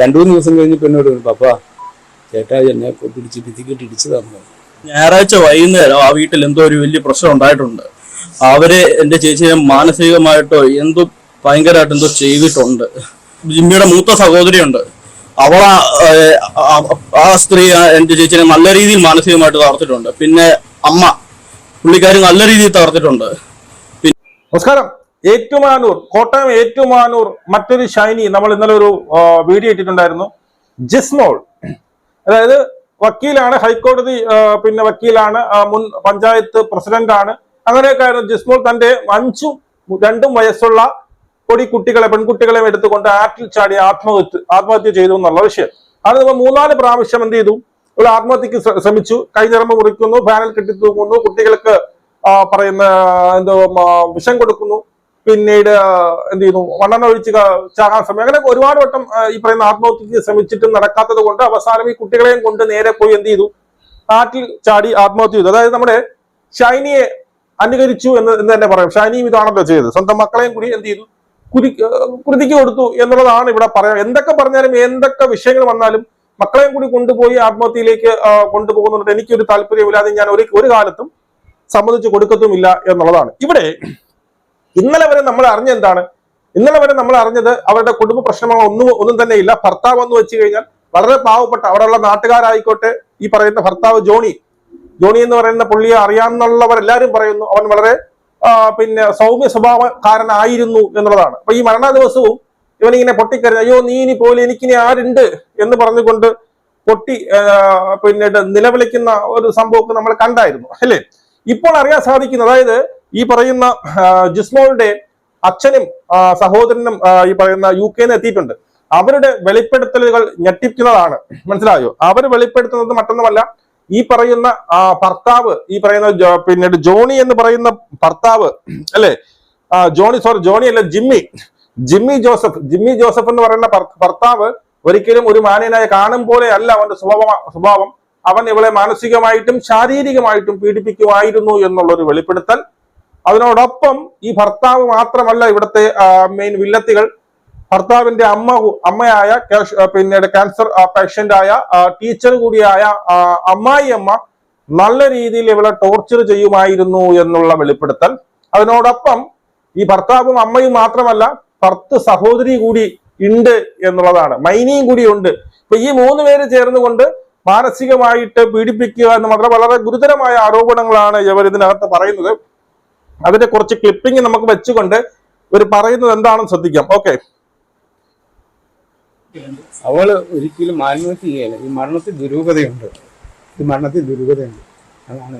രണ്ടു മൂന്ന് ദിവസം കഴിഞ്ഞ് എന്നോട് പറഞ്ഞു, പപ്പ ചേട്ടാ എന്നെ പിടിച്ച് ഭിത്തിക്കിട്ട് ഇടിച്ചതാണ്. ഞായറാഴ്ച വൈകുന്നേരം ആ വീട്ടിൽ എന്തോ ഒരു വലിയ പ്രശ്നം ഉണ്ടായിട്ടുണ്ട്. അവർ എന്റെ ചേച്ചിയെ മാനസികമായിട്ടോ എന്തോ ഭയങ്കരമായിട്ട് എന്തോ ചെയ്തിട്ടുണ്ട്. ജിമ്മിയുടെ മൂത്ത സഹോദരിയുണ്ട്. അവൾ ആ സ്ത്രീ എന്റെ ചേച്ചിനെ നല്ല രീതിയിൽ മാനസികമായിട്ട് തകർത്തിട്ടുണ്ട്. പിന്നെ അമ്മ പുള്ളിക്കാരി നല്ല രീതിയിൽ തകർത്തിട്ടുണ്ട്. നമസ്കാരം. ഏറ്റുമാനൂർ കോട്ടയം ഏറ്റുമാനൂർ മറ്റൊരു ഷൈനി നമ്മൾ ഇന്നലെ ഒരു വീഡിയോ ഇട്ടിട്ടുണ്ടായിരുന്നു. ജിസ്മോൾ. അതായത് വക്കീലാണ് ഹൈക്കോടതി പിന്നെ വക്കീലാണ് മുൻ പഞ്ചായത്ത് പ്രസിഡന്റ് ആണ് അങ്ങനെയൊക്കെ ആയിരുന്നു ജിസ്മോൾ തന്റെ അഞ്ചും രണ്ടും വയസ്സുള്ള പൊടി കുട്ടികളെ പെൺകുട്ടികളെയും എടുത്തുകൊണ്ട് ആറ്റിൽ ചാടി ആത്മഹത്യ ആത്മഹത്യ ചെയ്തു എന്നുള്ള വിഷയം. അത് നമ്മൾ മൂന്നാൽ പ്രാവശ്യം എന്ത് ചെയ്തു? ഒരു ആത്മഹത്യക്ക് ശ്രമിച്ചു. കൈഞ്ഞറമ്പ് മുറിക്കുന്നു ഫാനിൽ കെട്ടി തൂങ്ങുന്നു കുട്ടികൾക്ക് പറയുന്ന എന്തോ വിഷം കൊടുക്കുന്നു. പിന്നീട് എന്ത് ചെയ്യുന്നു? മണ്ണെണ്ണ ഒഴിച്ച് ചാകാൻ ശ്രമിക്കും അങ്ങനെ ഒരുപാട് വട്ടം ഈ പറയുന്ന ആത്മഹത്യക്ക് ശ്രമിച്ചിട്ടും നടക്കാത്തത് കൊണ്ട് അവസാനം ഈ കുട്ടികളെയും കൊണ്ട് നേരെ പോയി എന്ത് ചെയ്തു? കാറ്റിൽ ചാടി ആത്മഹത്യ ചെയ്തു. അതായത് നമ്മുടെ ഷൈനിയെ അനുകരിച്ചു എന്ന് എന്ന് തന്നെ പറയാം. ഷൈനിയും ഇതാണല്ലോ ചെയ്തത്. സ്വന്തം മക്കളെയും കൂടി എന്ത് ചെയ്തു? കുരി കുരുതിക്ക് കൊടുത്തു എന്നുള്ളതാണ് ഇവിടെ പറയാം. എന്തൊക്കെ പറഞ്ഞാലും എന്തൊക്കെ വിഷയങ്ങൾ വന്നാലും മക്കളെയും കൂടി കൊണ്ടുപോയി ആത്മഹത്യയിലേക്ക് കൊണ്ടുപോകുന്നുണ്ട്. എനിക്കൊരു താല്പര്യമില്ലാതെ ഞാൻ ഒരു ഒരു കാലത്തും സമ്മതിച്ചു കൊടുക്കത്തുമില്ല എന്നുള്ളതാണ്. ഇവിടെ ഇന്നലെ വരെ നമ്മൾ അറിഞ്ഞെന്താണ് ഇന്നലെ വരെ നമ്മൾ അറിഞ്ഞത് അവരുടെ കുടുംബ പ്രശ്നങ്ങൾ ഒന്നും ഒന്നും തന്നെ ഇല്ല. ഭർത്താവ് എന്ന് വെച്ച് കഴിഞ്ഞാൽ വളരെ പാവപ്പെട്ട അവിടെയുള്ള നാട്ടുകാരായിക്കോട്ടെ ഈ പറയുന്ന ഭർത്താവ് ജോണി. ജോണി എന്ന് പറയുന്ന പുള്ളിയെ അറിയാമെന്നുള്ളവരെല്ലാവരും പറയുന്നു. അവൻ വളരെ പിന്നെ സൗമ്യ സ്വഭാവക്കാരനായിരുന്നു എന്നുള്ളതാണ്. അപ്പൊ ഈ മരണ ദിവസവും ഇവനിങ്ങനെ പൊട്ടിക്കരഞ്ഞു അയ്യോ നീ ഇനി പോലെ എനിക്കിനി ആരുണ്ട്? എന്ന് പറഞ്ഞുകൊണ്ട് പൊട്ടി പിന്നെ നിലവിളിക്കുന്ന ഒരു സംഭവമൊക്കെ നമ്മൾ കണ്ടായിരുന്നു. അല്ലേ? ഇപ്പോൾ അറിയാൻ സാധിക്കുന്നു അതായത് ഈ പറയുന്ന ജിസ്മോളിന്റെ അച്ഛനും സഹോദരനും ഈ പറയുന്ന യു കെന്ന് എത്തിയിട്ടുണ്ട്. അവരുടെ വെളിപ്പെടുത്തലുകൾ ഞെട്ടിക്കുന്നതാണ്. മനസ്സിലായോ? അവർ വെളിപ്പെടുത്തുന്നത് മറ്റൊന്നുമല്ല ഈ പറയുന്ന ഭർത്താവ് ഈ പറയുന്ന പിന്നീട് ജോണി എന്ന് പറയുന്ന ഭർത്താവ് അല്ലെ? ജോണി സോറി ജോണി അല്ല Jimmy. Jimmy Joseph. Jimmy Joseph എന്ന് പറയുന്ന ഭർ- ഭർത്താവ് ഒരിക്കലും ഒരു മാന്യനായ കാണും പോലെ അല്ല അവന്റെ സ്വഭാവം സ്വഭാവം. അവൻ ഇവളെ മാനസികമായിട്ടും ശാരീരികമായിട്ടും പീഡിപ്പിക്കുമായിരുന്നു എന്നുള്ളൊരു വെളിപ്പെടുത്തൽ അതിനോടൊപ്പം ഈ ഭർത്താവ് മാത്രമല്ല ഇവിടുത്തെ മെയിൻ വില്ലത്തികൾ. ഭർത്താവിന്റെ അമ്മ അമ്മയായ പിന്നീട് ക്യാൻസർ പേഷ്യന്റ് ആയ ടീച്ചർ കൂടിയായ അമ്മായി അമ്മ നല്ല രീതിയിൽ ഇവളെ ടോർച്ചർ ചെയ്യുമായിരുന്നു എന്നുള്ള വെളിപ്പെടുത്തൽ. അതിനോടൊപ്പം ഈ ഭർത്താവും അമ്മയും മാത്രമല്ല ഭർത്ത് സഹോദരി കൂടി ഉണ്ട് എന്നുള്ളതാണ്. മൈനിയും കൂടി ഉണ്ട്. ഇപ്പൊ ഈ മൂന്ന് പേര് ചേർന്നുകൊണ്ട് മാനസികമായിട്ട് പീഡിപ്പിക്കുക എന്ന് മാത്രം വളരെ ഗുരുതരമായ ആരോപണങ്ങളാണ് ഇവർ ഇതിനകത്ത് പറയുന്നത്. അതിന്റെ കുറച്ച് ക്ലിപ്പിംഗ് നമുക്ക് വെച്ചുകൊണ്ട് ഒരു പറയുന്നത് എന്താണെന്ന് ശ്രദ്ധിക്കാം. ഓക്കെ അവൾ ഒരിക്കലും ആത്മഹത്യ ചെയ്യല ഈ മരണത്തിൽ ദുരൂഹതയുണ്ട്. ഈ മരണത്തിൽ ദുരൂഹതയുണ്ട്. അതാണ്.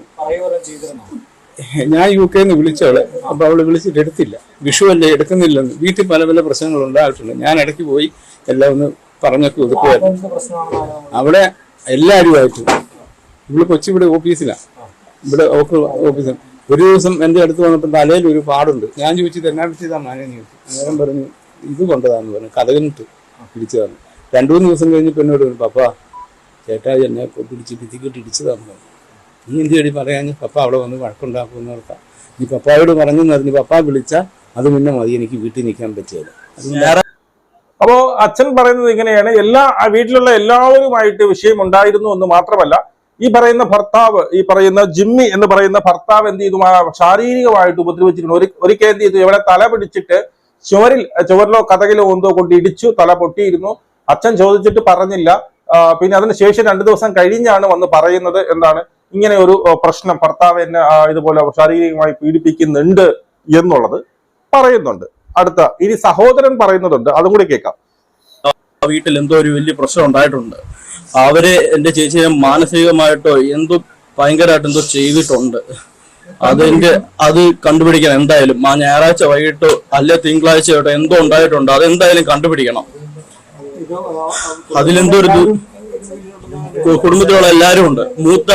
ഞാൻ യു കെന്ന് വിളിച്ചവളെ. അപ്പൊ അവൾ വിളിച്ചിട്ട് എടുത്തില്ല. വിഷു അല്ലേ എടുക്കുന്നില്ലെന്ന്. വീട്ടിൽ പല പല പ്രശ്നങ്ങൾ ഉണ്ടായിട്ടുണ്ട്. ഞാൻ ഇടയ്ക്ക് പോയി എല്ലാം ഒന്ന് പറഞ്ഞൊക്കെ ഒതുക്കുമായിരുന്നു അവിടെ എല്ലാവരുമായിട്ടും. ഇവിടെ കൊച്ചി ഇവിടെ ഓഫീസിലാണ് ഇവിടെ ഓഫീസിൽ ഒരു ദിവസം എന്റെ അടുത്ത് വന്നപ്പോൾ തലയിൽ ഒരു പാടുണ്ട്. ഞാൻ ചോദിച്ചത് എന്നാ പറ്റിയതാ മാനേന്ന് ചോദിച്ചു. അന്നേരം പറഞ്ഞു ഇത് കൊണ്ടതാന്ന് പറഞ്ഞു. കഥകനിട്ട് പിടിച്ചതാണ്. രണ്ടു മൂന്ന് ദിവസം കഴിഞ്ഞപ്പോൾ എന്നോട് പറഞ്ഞു പപ്പ ചേട്ടാ എന്നെ പിടിച്ച് ഭിത്തിക്കിട്ട് ഇടിച്ചതാന്ന് പറഞ്ഞു. നീ എന്ത് ചെടി പറയാൻ പപ്പ അവിടെ വന്ന് വഴക്കുണ്ടാക്കുമെന്ന് ഓർത്താ. നീ പപ്പായോട് പറഞ്ഞു പറഞ്ഞു പപ്പ വിളിച്ചാൽ അത് മുന്നേ മതി എനിക്ക് വീട്ടിൽ നിൽക്കാൻ പറ്റിയത് അപ്പോൾ അപ്പോ അച്ഛൻ പറയുന്നത് ഇങ്ങനെയാണ്. എല്ലാ വീട്ടിലുള്ള എല്ലാവരുമായിട്ട് വിഷയം ഉണ്ടായിരുന്നു എന്ന് മാത്രമല്ല ഈ പറയുന്ന ഭർത്താവ് ഈ പറയുന്ന ജിമ്മി എന്ന് പറയുന്ന ഭർത്താവ് എന്ത് ചെയ്തു? ശാരീരികമായിട്ട് ഉപദ്രവിച്ചിട്ടുണ്ട്. ഒരു ഒരിക്കൽ എന്ത് ചെയ്തു? ഇവളെ തല പിടിച്ചിട്ട് ചുവരിൽ ചുവരിലോ കഥകിലോ എന്തോ കൊണ്ട് ഇടിച്ചു തല പൊട്ടിയിരുന്നു. അച്ഛൻ ചോദിച്ചിട്ട് പറഞ്ഞില്ല. പിന്നെ അതിന് ശേഷം രണ്ടു ദിവസം കഴിഞ്ഞാണ് വന്ന് പറയുന്നത് എന്താണ്? ഇങ്ങനെ ഒരു പ്രശ്നം ഭർത്താവ് എന്നെ ഇതുപോലെ ശാരീരികമായി പീഡിപ്പിക്കുന്നുണ്ട് എന്നുള്ളത് പറയുന്നുണ്ട്. അടുത്ത ഇനി സഹോദരൻ പറയുന്നതുണ്ട്. അതും കൂടി കേൾക്കാം. വീട്ടിൽ എന്തോ ഒരു വലിയ പ്രശ്നം ഉണ്ടായിട്ടുണ്ട്. അവർ എന്റെ ചേച്ചിയെ മാനസികമായിട്ടോ എന്തോ ഭയങ്കരമായിട്ട് എന്തോ ചെയ്തിട്ടുണ്ട്. അതിന്റെ അത് കണ്ടുപിടിക്കണം. എന്തായാലും ആ ഞായറാഴ്ച വൈകിട്ടോ അല്ലെ തിങ്കളാഴ്ച ആയിട്ടോ എന്തോ ഉണ്ടായിട്ടുണ്ട് അതെന്തായാലും കണ്ടുപിടിക്കണം. അതിലെന്തോ ഒരു കുടുംബത്തിലുള്ള എല്ലാരും ഉണ്ട്. മൂത്ത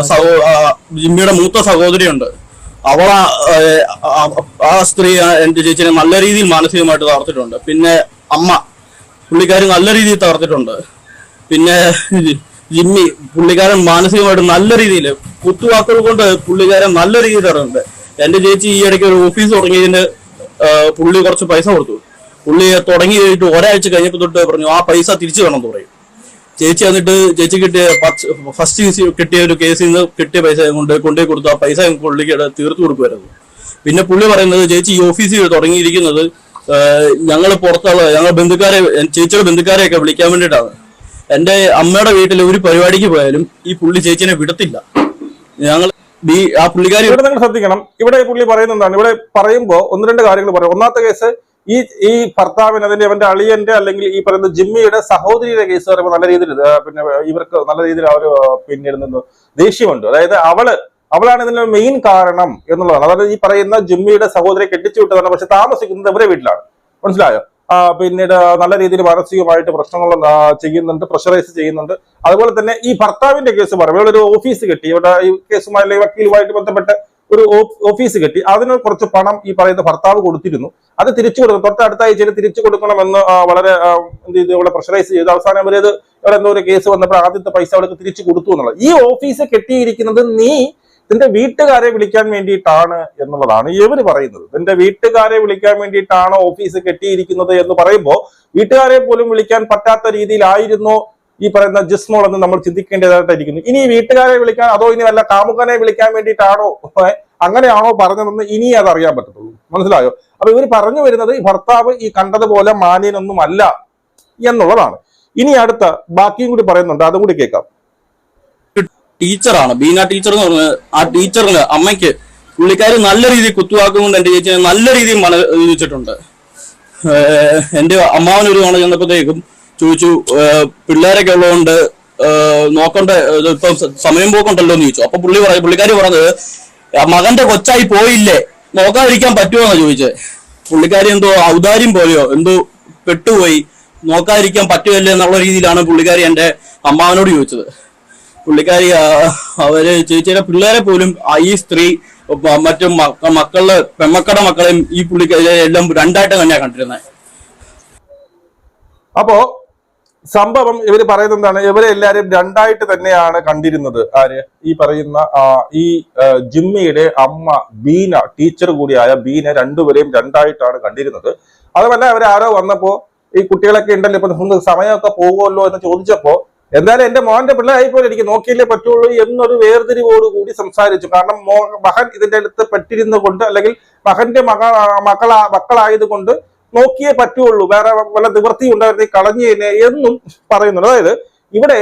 സഹോ- ജിമ്മിയുടെ മൂത്ത സഹോദരിയുണ്ട്. അവളാ ആ സ്ത്രീ എന്റെ ചേച്ചിനെ നല്ല രീതിയിൽ മാനസികമായിട്ട് തകർത്തിട്ടുണ്ട്. പിന്നെ അമ്മ പുള്ളിക്കാരി നല്ല രീതിയിൽ തകർത്തിട്ടുണ്ട്. പിന്നെ ജിമ്മി പുള്ളിക്കാരൻ മാനസികമായിട്ട് നല്ല രീതിയിൽ കുത്തുവാക്കുകൾ കൊണ്ട് പുള്ളിക്കാരൻ നല്ല രീതിയിൽ തകർന്നിട്ടുണ്ട് എന്റെ ചേച്ചി ഈ ഇടയ്ക്ക് ഒരു ഓഫീസ് തുടങ്ങിയതിന് പുള്ളി കുറച്ച് പൈസ കൊടുത്തു. പുള്ളി തുടങ്ങി കഴിഞ്ഞിട്ട് ഒരാഴ്ച കഴിഞ്ഞപ്പോൾ തൊട്ട് പറഞ്ഞു ആ പൈസ തിരിച്ചു വേണം എന്ന് പറയും. ചേച്ചി എന്നിട്ട് ചേച്ചി കിട്ടിയ ഫസ്റ്റ് കിട്ടിയ ഒരു കേസിൽ നിന്ന് കിട്ടിയ പൈസ കൊണ്ട് കൊണ്ടുപോയി കൊടുത്തു. ആ പൈസ പുള്ളിക്ക് തീർത്തു കൊടുക്കുമായിരുന്നു. പിന്നെ പുള്ളി പറയുന്നത് ചേച്ചി ഈ ഓഫീസിൽ തുടങ്ങിയിരിക്കുന്നത് ഞങ്ങൾ പുറത്തുള്ള ഞങ്ങൾ ബന്ധുക്കാരെ ചേച്ചിയുടെ ബന്ധുക്കാരെയൊക്കെ വിളിക്കാൻ വേണ്ടിയിട്ടാണ്. എന്റെ അമ്മയുടെ വീട്ടിൽ ഒരു പരിപാടിക്ക് പോയാലും ഈ പുള്ളി ചേച്ചിനെ വിടത്തില്ല. ഞങ്ങൾ ആ പുള്ളിക്കാരി ഇവിടെ നിങ്ങൾ ശ്രദ്ധിക്കണം. ഇവിടെ പുള്ളി പറയുന്ന എന്താണ്? ഇവിടെ പറയുമ്പോൾ ഒന്ന് രണ്ട് കാര്യങ്ങൾ പറയും. ഒന്നാമത്തെ കേസ് ഈ ഈ ഭർത്താവിന് അതിന്റെ അവന്റെ അളിയന്റെ അല്ലെങ്കിൽ ഈ പറയുന്ന ജിമ്മിയുടെ സഹോദരിയുടെ കേസ് പറയുമ്പോൾ നല്ല രീതിയിൽ പിന്നെ ഇവർക്ക് നല്ല രീതിയിൽ അവർ പിന്നെ ഇരുന്നു ദേഷ്യമുണ്ട്. അതായത് അവൾ അവളാണ് ഇതിന്റെ മെയിൻ കാരണം എന്നുള്ളതാണ്. അതായത് ഈ പറയുന്ന ജിമ്മിയുടെ സഹോദരി കെട്ടിച്ചു വിട്ടതാണ്. പക്ഷെ താമസിക്കുന്നത് ഇവരെ വീട്ടിലാണ്. മനസ്സിലായോ? പിന്നീട് നല്ല രീതിയിൽ മാനസികമായിട്ട് പ്രശ്നങ്ങൾ ചെയ്യുന്നുണ്ട് പ്രഷറൈസ് ചെയ്യുന്നുണ്ട്. അതുപോലെ തന്നെ ഈ ഭർത്താവിന്റെ കേസ് പറയും ഇവിടെ ഒരു ഓഫീസ് കിട്ടി ഇവിടെ ഈ കേസുമായി അല്ലെങ്കിൽ വക്കീലുമായിട്ട് ബന്ധപ്പെട്ട് ഒരു ഓഫീസ് കിട്ടി. അതിന് കുറച്ച് പണം ഈ പറയുന്ന ഭർത്താവ് കൊടുത്തിരുന്നു. അത് തിരിച്ചു കൊടുക്കും തൊട്ടടുത്ത ആഴ്ചയിൽ തിരിച്ചു കൊടുക്കണമെന്ന് വളരെ എന്ത് ചെയ്തു? ഇവിടെ പ്രഷറൈസ് ചെയ്തു. അവസാനം അവരത് ഇവിടെ എന്തോ ഒരു കേസ് വന്നപ്പോൾ ആദ്യത്തെ പൈസ അവൾക്ക് തിരിച്ചു കൊടുത്തു എന്നുള്ളത്. ഈ ഓഫീസ് കെട്ടിയിരിക്കുന്നത് നീ നിന്റെ വീട്ടുകാരെ വിളിക്കാൻ വേണ്ടിയിട്ടാണ് എന്നുള്ളതാണ് ഇവർ പറയുന്നത്. നിന്റെ വീട്ടുകാരെ വിളിക്കാൻ വേണ്ടിയിട്ടാണ് ഓഫീസ് കെട്ടിയിരിക്കുന്നത് എന്ന് പറയുമ്പോൾ വീട്ടുകാരെ പോലും വിളിക്കാൻ പറ്റാത്ത രീതിയിലായിരുന്നു ഈ പറയുന്ന ജിസ്മോൾ എന്ന് നമ്മൾ ചിന്തിക്കേണ്ടതായിട്ടായിരിക്കുന്നു. ഇനി വീട്ടുകാരെ വിളിക്കാൻ അതോ ഇനി വല്ല കാമുകനെ വിളിക്കാൻ വേണ്ടിയിട്ടാണോ? അങ്ങനെയാണോ പറഞ്ഞതെന്ന് ഇനി അത് അറിയാൻ പറ്റത്തുള്ളൂ. മനസ്സിലായോ? അപ്പൊ ഇവർ പറഞ്ഞു വരുന്നത് ഈ ഭർത്താവ് ഈ കണ്ടതുപോലെ മാന്യനൊന്നുമല്ല എന്നുള്ളതാണ്. ഇനി അടുത്ത ബാക്കിയും കൂടി പറയുന്നുണ്ട് അതും കൂടി കേൾക്കാം. ടീച്ചറാണ്. ബീന ടീച്ചർ എന്ന് പറഞ്ഞത് ആ ടീച്ചറിന് അമ്മയ്ക്ക് പുള്ളിക്കാരി നല്ല രീതിയിൽ കുത്തുവാക്കും കൊണ്ട് എന്റെ ചേച്ചിനെ നല്ല രീതിയിൽ മനസ്സിട്ടുണ്ട് എന്റെ അമ്മാവൻ ഒരു തവണ ചെന്നപ്പോഴത്തേക്കും ചോദിച്ചു പിള്ളേരൊക്കെ ഉള്ളതുകൊണ്ട് നോക്കണ്ട ഇപ്പം സമയം പോക്കുണ്ടല്ലോ എന്ന് ചോദിച്ചു. അപ്പൊ പുള്ളി പറയും പുള്ളിക്കാരി പറഞ്ഞത് "ആ മകന്റെ കൊച്ചായി പോയില്ലേ? നോക്കാതിരിക്കാൻ പറ്റുമോ? എന്നാ ചോദിച്ചത് പുള്ളിക്കാരി എന്തോ ഔദാര്യം പോലെയോ എന്തോ പെട്ടുപോയി. നോക്കാതിരിക്കാൻ പറ്റുമല്ലേ എന്നുള്ള രീതിയിലാണ് പുള്ളിക്കാരി എന്റെ അമ്മാവനോട് ചോദിച്ചത്. പുള്ളിക്കാരി അവർ ചേച്ചിയുടെ പിള്ളേരെ പോലും ഈ സ്ത്രീ മറ്റു മക്ക- മക്കളുടെ പെമ്മക്കട മക്കളെയും ഈ പുള്ളിക്കാരി എല്ലാം രണ്ടായിട്ട് തന്നെയാണ് കണ്ടിരുന്നത് അപ്പോ സംഭവം ഇവർ പറയുന്നത് എന്താണ്? ഇവരെ എല്ലാരും രണ്ടായിട്ട് തന്നെയാണ് കണ്ടിരുന്നത്. ആര്? ഈ പറയുന്ന ഈ ജിമ്മിയുടെ അമ്മ ബീന ടീച്ചർ കൂടിയായ ബീന രണ്ടുപേരെയും രണ്ടായിട്ടാണ് കണ്ടിരുന്നത്. അതുമല്ല അവരാരോ വന്നപ്പോ ഈ കുട്ടികളൊക്കെ ഉണ്ടല്ലോ ഇപ്പൊ സമയമൊക്കെ പോകുമല്ലോ എന്ന് ചോദിച്ചപ്പോ എന്തായാലും എന്റെ മോന്റെ പിള്ളേരായിപ്പോലെ എനിക്ക് നോക്കിയില്ലേ പറ്റുള്ളൂ എന്നൊരു വേർതിരിവോട് കൂടി സംസാരിച്ചു. കാരണം മകൻ ഇതിന്റെ അടുത്ത് പറ്റിരുന്നു കൊണ്ട് അല്ലെങ്കിൽ മകന്റെ മക മക്കളാ മക്കളായത് കൊണ്ട് നോക്കിയേ പറ്റുള്ളൂ. വേറെ വല്ല നിവൃത്തി ഉണ്ടായിരുന്നെ കളഞ്ഞേനെ എന്നും പറയുന്നുണ്ട്. അതായത് ഇവിടെ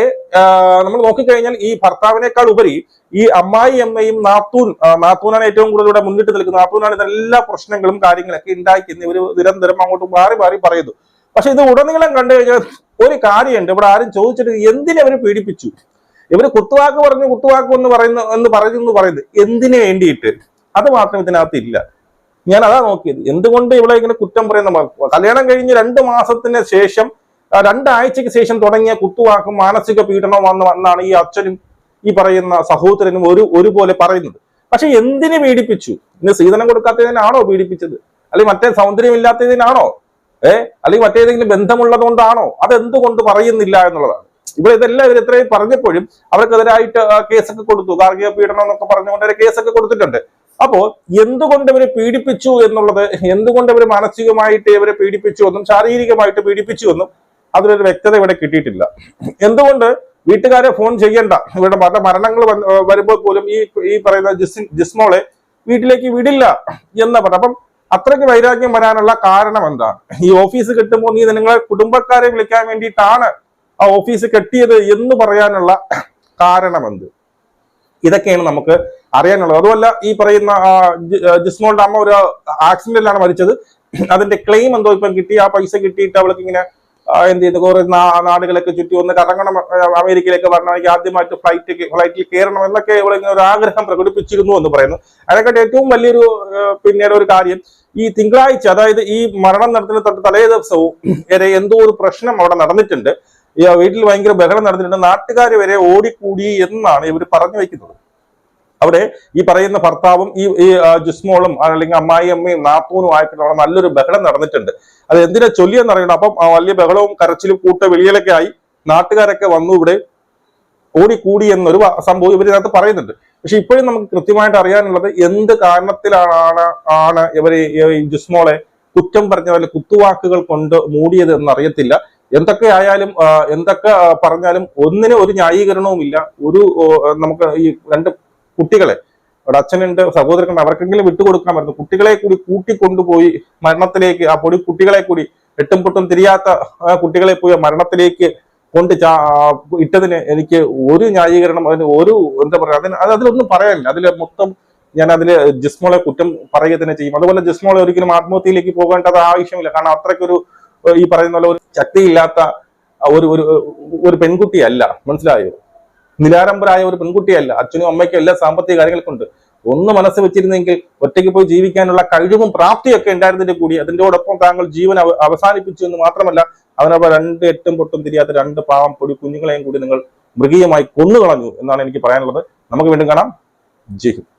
നമ്മൾ നോക്കിക്കഴിഞ്ഞാൽ ഈ ഭർത്താവിനേക്കാൾ ഉപരി ഈ അമ്മായി അമ്മയും നാത്തൂൻ നാത്തൂനാണ് ഏറ്റവും കൂടുതൽ ഇവിടെ മുന്നിട്ട് നിൽക്കുന്നത്. നാത്തൂനാണ് ഇതെല്ലാ പ്രശ്നങ്ങളും കാര്യങ്ങളൊക്കെ ഉണ്ടാക്കി ഇവർ നിരന്തരം അങ്ങോട്ട് മാറി മാറി പറയുന്നു. പക്ഷെ ഇത് ഉടനീളം കണ്ടു കഴിഞ്ഞാൽ ഒരു കാര്യമുണ്ട്. ഇവിടെ ആരും ചോദിച്ചിട്ട് എന്തിനെ എന്തിനവര് പീഡിപ്പിച്ചു? ഇവർ കുത്തുവാക്ക് പറഞ്ഞു കുത്തുവാക്ക് എന്ന് പറയുന്ന എന്ന് പറയുന്നു പറയുന്നത് എന്തിനു വേണ്ടിയിട്ട്? അത് മാത്രം ഇതിനകത്ത് ഇല്ല. ഞാൻ അതാ നോക്കിയത്. എന്തുകൊണ്ട് ഇവിടെ ഇങ്ങനെ കുറ്റം പറയുന്ന കല്യാണം കഴിഞ്ഞ് രണ്ട് മാസത്തിന് ശേഷം രണ്ടാഴ്ചക്ക് ശേഷം തുടങ്ങിയ കുത്തുവാക്കും മാനസിക പീഡനം വന്ന് വന്നാണ് ഈ അച്ഛനും ഈ പറയുന്ന സഹോദരനും ഒരു ഒരുപോലെ പറയുന്നത്. പക്ഷെ എന്തിനു പീഡിപ്പിച്ചു? ഇന്ന് സീതനം കൊടുക്കാത്തതിനാണോ പീഡിപ്പിച്ചത്? അല്ലെങ്കിൽ മറ്റേ സൗന്ദര്യമില്ലാത്തതിനാണോ? ഏ? അല്ലെങ്കിൽ മറ്റേതെങ്കിലും ബന്ധമുള്ളത് കൊണ്ടാണോ അതെന്തുകൊണ്ട് പറയുന്നില്ല എന്നുള്ളതാണ്. ഇവിടെ ഇതെല്ലാം ഇവർ ഇത്രയും പറഞ്ഞപ്പോഴും അവർക്കെതിരായിട്ട് കേസൊക്കെ കൊടുത്തു. ഗാർഹിക പീഡനം എന്നൊക്കെ പറഞ്ഞുകൊണ്ട് ഒരു കേസൊക്കെ കൊടുത്തിട്ടുണ്ട്. അപ്പോ എന്തുകൊണ്ട് ഇവരെ പീഡിപ്പിച്ചു എന്നുള്ളത് എന്തുകൊണ്ട് ഇവർ മാനസികമായിട്ട് ഇവരെ പീഡിപ്പിച്ചു എന്നും ശാരീരികമായിട്ട് പീഡിപ്പിച്ചു എന്നും അതിലൊരു വ്യക്തത ഇവിടെ കിട്ടിയിട്ടില്ല. എന്തുകൊണ്ട് വീട്ടുകാരെ ഫോൺ ചെയ്യണ്ട? ഇവരുടെ പല മരണങ്ങൾ വരുമ്പോൾ പോലും ഈ ഈ പറയുന്ന ജിസ് ജിസ്മോളെ വീട്ടിലേക്ക് വിടില്ല എന്ന് പറഞ്ഞു അപ്പം അത്രയ്ക്ക് വൈരാഗ്യം വരാനുള്ള കാരണം എന്താ? ഈ ഓഫീസ് കിട്ടുമ്പോൾ നീ നിങ്ങളെ കുടുംബക്കാരെ വിളിക്കാൻ വേണ്ടിയിട്ടാണ് ആ ഓഫീസ് കെട്ടിയത് എന്ന് പറയാനുള്ള കാരണം എന്ത്? ഇതൊക്കെയാണ് നമുക്ക് അറിയാനുള്ളത്. അതുമല്ല ഈ പറയുന്ന ജിസ്മോളുടെ അമ്മ ഒരു ആക്സിഡന്റിലാണ് മരിച്ചത്. അതിന്റെ ക്ലെയിം എന്തോ ഇപ്പം കിട്ടി ആ പൈസ കിട്ടിയിട്ട് അവൾക്ക് ഇങ്ങനെ എന്ത് ചെയ്തു? കുറെ നാടുകളൊക്കെ ചുറ്റി ഒന്ന് കറങ്ങണം അമേരിക്കയിലേക്ക് വരണമെങ്കിൽ ആദ്യമായിട്ട് ഫ്ലൈറ്റ് ഫ്ലൈറ്റിൽ കയറണം എന്നൊക്കെ ഇവിടെ ഒരു ആഗ്രഹം പ്രകടിപ്പിച്ചിരുന്നു എന്ന് പറയുന്നു. അതിനെക്കാട്ടി ഏറ്റവും വലിയൊരു പിന്നീട് ഒരു കാര്യം ഈ തിങ്കളാഴ്ച അതായത് ഈ മരണം നടത്തുന്ന തൊട്ട് തലേ ദിവസവും വരെ എന്തോ ഒരു പ്രശ്നം അവിടെ നടന്നിട്ടുണ്ട്. ഈ വീട്ടിൽ ഭയങ്കര ബഹളം നടന്നിട്ടുണ്ട്. നാട്ടുകാർ വരെ ഓടിക്കൂടി എന്നാണ് ഇവർ പറഞ്ഞു വെക്കുന്നത്. അവിടെ ഈ പറയുന്ന ഭർത്താവും ഈ ഈ ജുസ്മോളും അല്ലെങ്കിൽ അമ്മായി അമ്മയും നാത്തൂനും ആയിട്ടുള്ള നല്ലൊരു ബഹളം നടന്നിട്ടുണ്ട്. അത് എന്തിനാ ചൊല്ലിയെന്ന് അറിയണം. അപ്പം വലിയ ബഹളവും കരച്ചിലും കൂട്ട വെളിയിലൊക്കെ ആയി നാട്ടുകാരൊക്കെ വന്നു ഇവിടെ ഓടിക്കൂടി എന്നൊരു സംഭവം ഇവരിനകത്ത് പറയുന്നുണ്ട്. പക്ഷെ ഇപ്പോഴും നമുക്ക് കൃത്യമായിട്ട് അറിയാനുള്ളത് എന്ത് കാരണത്തിലാണ് ആണ് ഇവർ ജിസ്മോളെ കുറ്റം പറഞ്ഞ പോലെ കുത്തുവാക്കുകൾ കൊണ്ട് മൂടിയത് എന്നറിയത്തില്ല. എന്തൊക്കെ ആയാലും എന്തൊക്കെ പറഞ്ഞാലും ഒന്നിനും ഒരു ന്യായീകരണവുമില്ല. ഒരു നമുക്ക് ഈ രണ്ട് കുട്ടികളെ. അവിടെ അച്ഛനുണ്ട് സഹോദരനുണ്ട് അവർക്കെങ്കിലും വിട്ടുകൊടുക്കാമായിരുന്നു കുട്ടികളെ കൂടി കൂട്ടിക്കൊണ്ടുപോയി മരണത്തിലേക്ക് ആ പൊടി കുട്ടികളെ കൂടി എട്ടും പൊട്ടും തിരിയാത്ത കുട്ടികളെ പോയി മരണത്തിലേക്ക് കൊണ്ട് ഇട്ടതിന് എനിക്ക് ഒരു ന്യായീകരണം അതിന് ഒരു എന്താ പറയുക അതിന് അത് അതിലൊന്നും പറയാനില്ല. അതിൽ മൊത്തം ഞാൻ അതിൽ ജിസ്മോളെ കുറ്റം പറയുക തന്നെ ചെയ്യും. അതുപോലെ ജിസ്മോളെ ഒരിക്കലും ആത്മഹത്യയിലേക്ക് പോകേണ്ടത് ആവശ്യമില്ല. കാരണം അത്രയ്ക്കൊരു ഈ പറയുന്ന പോലെ ഒരു ശക്തിയില്ലാത്ത ഒരു ഒരു പെൺകുട്ടിയല്ല. മനസ്സിലായോ? നിലാരംബരായ ഒരു പെൺകുട്ടിയല്ല അച്ഛനും അമ്മയ്ക്കും എല്ലാ സാമ്പത്തിക കാര്യങ്ങൾക്കുണ്ട്. ഒന്ന് മനസ്സ് വെച്ചിരുന്നെങ്കിൽ ഒറ്റയ്ക്ക് പോയി ജീവിക്കാനുള്ള കഴിവും പ്രാപ്തിയൊക്കെ ഉണ്ടായിരുന്നതിന്റെ കൂടി അതിന്റെയോടൊപ്പം താങ്കൾ ജീവൻ അവ- അവസാനിപ്പിച്ചു എന്ന് മാത്രമല്ല അവനവ രണ്ട് എട്ടും പൊട്ടും തിരിയാത്ത രണ്ട് പാവം പൊടി കുഞ്ഞുങ്ങളെയും കൂടി നിങ്ങൾ മൃഗീയമായി കൊന്നുകളഞ്ഞു എന്നാണ് എനിക്ക് പറയാനുള്ളത്. നമുക്ക് വീണ്ടും കാണാം. ജയ് ഹിന്ദ്.